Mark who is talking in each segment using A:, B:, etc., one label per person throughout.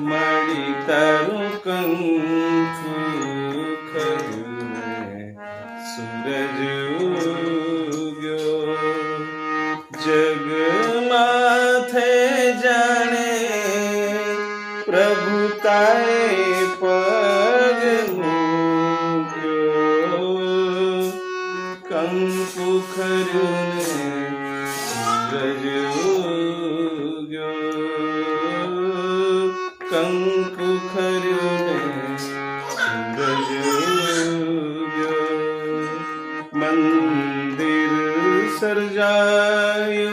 A: મળી તારું કંકુ ખરું સૂરજ ઉગ્યો જગ માથે જાણે પ્રભુ તારે પગ મૂક્યો કંકુ ખરું સૂરજ ઉગ્યો कंकुखर में मंदिर सरजायो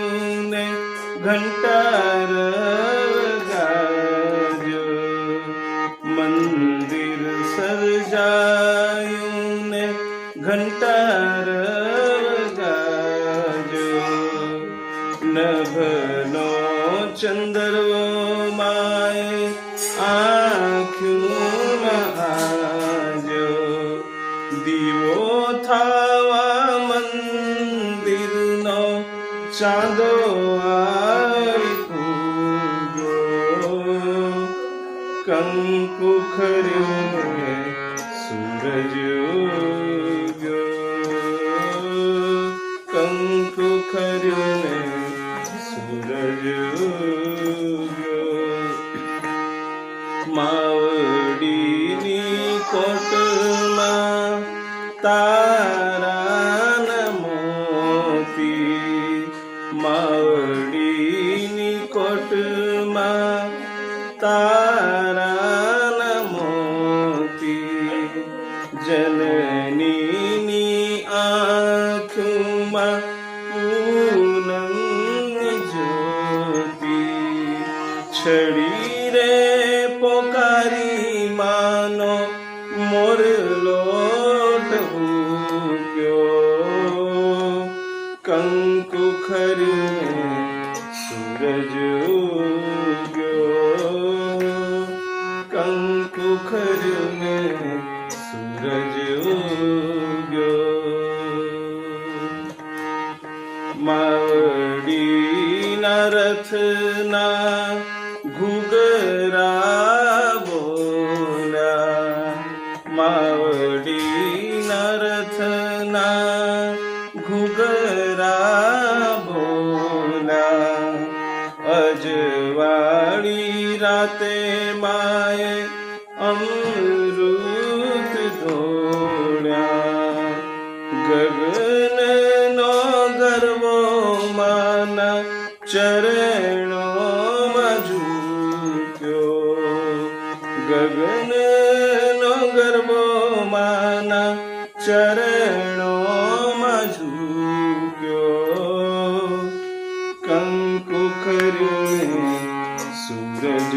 A: ने घंटा मंदिर सरजायो ने घंटा नभ नो चंद চাঁদো আর কুগো कंकु खरियो में सूरज उगो कंकु खरियो में सूरज उगो मावडीनी कोटमा ता तारानमोती जननी आखमा पूनम ज्योति छड़ी रे पोकारी मानो मोर लोट हुक्यो कंकुखरी पोखर में सूरज उग्यो न नरथ ना घुगरा बोला मावड़ी नरथ ना घुगरा बोला अजवाड़ी राते माए અમૃત દોડ્યા ગગન નો ગરવો માના ચરણો મજૂક્યો. ગગન નો ગરબો માના ચરણો મજૂક્યો. કંકુ કર્યું સૂરજ